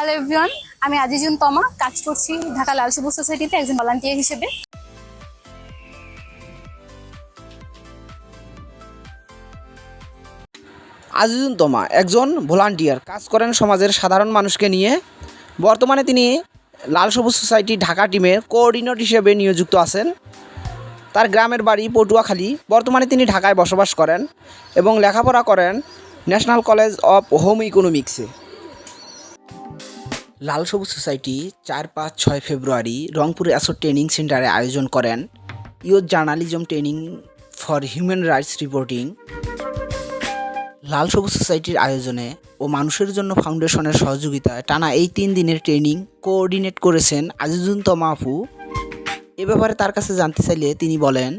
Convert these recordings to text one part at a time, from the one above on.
Hello everyone আমি আজিজুন তমা, কাজ করছি ঢাকা লাল সবুজ সোসাইটিতে একজন ভলান্টিয়ার হিসেবে। আজিজুন তোমা একজন ভলান্টিয়ার কাজ করেন সমাজের সাধারণ মানুষকে নিয়ে। বর্তমানে তিনি লাল সবুজ সোসাইটি ঢাকা টিমের কোঅর্ডিনেটর হিসেবে নিয়োজিত আছেন। তার গ্রামের বাড়ি পটুয়াখালী। বর্তমানে তিনি ঢাকায় বসবাস করেন এবং লেখাপড়া করেন ন্যাশনাল কলেজ অফ হোম ইকোনমিক্সে লাল সবুজ সোসাইটি চার পাঁচ ছয় ফেব্রুয়ারি রংপুর অ্যাসো ট্রেনিং সেন্টারে আয়োজন করেন youth journalism training for human rights reporting. লাল সবুজ সোসাইটির আয়োজনে ও মানুষের জন্য ফাউন্ডেশনের সহযোগিতায় টানা এই তিন দিনের ট্রেনিং কোঅর্ডিনেট করেছেন আজিজুন তমা আপু এ ব্যাপারে তার কাছে জানতে চাইলে তিনি বলেন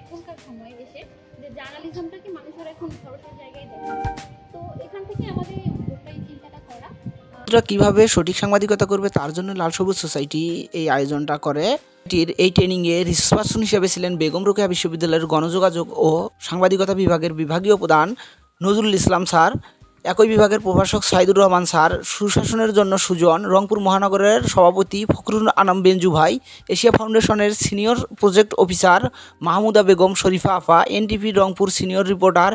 এখনকার সময় এসে যে জার্নালিজমটাকে মানুষের এখন ভরসার জায়গায় দেখে তো এখান থেকে আমাদের এই চিন্তাটা করা। কীভাবে সঠিক সাংবাদিকতা করবে তার জন্য লাল সবুজ সোসাইটি এই আয়োজনটা করে। এটির এই ট্রেনিংয়ে রিসার্চ পার্সন হিসেবে ছিলেন বেগম রোকেয়া বিশ্ববিদ্যালয়ের গণযোগাযোগ ও সাংবাদিকতা বিভাগের বিভাগীয় প্রধান নজরুল ইসলাম স্যার। একই বিভাগের প্রভাষক সাইদুর রহমান স্যার, সুশাসনের জন্য সুজন, রংপুর মহানগরের সভাপতি ফখরুল আনাম বেঞ্জু ভাই, এশিয়া ফাউন্ডেশনের senior project officer Mahmuda Begum, Sharifa Apa NTV Rangpur senior reporter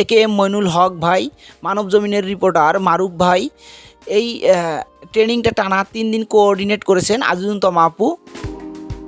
A K M Mainul Haque ভাই, মানব জমিনের রিপোর্টার মারুফ ভাই। এই ট্রেনিংটা টানা তিন দিন কোঅর্ডিনেট করেছেন আজিজুন তমা আপু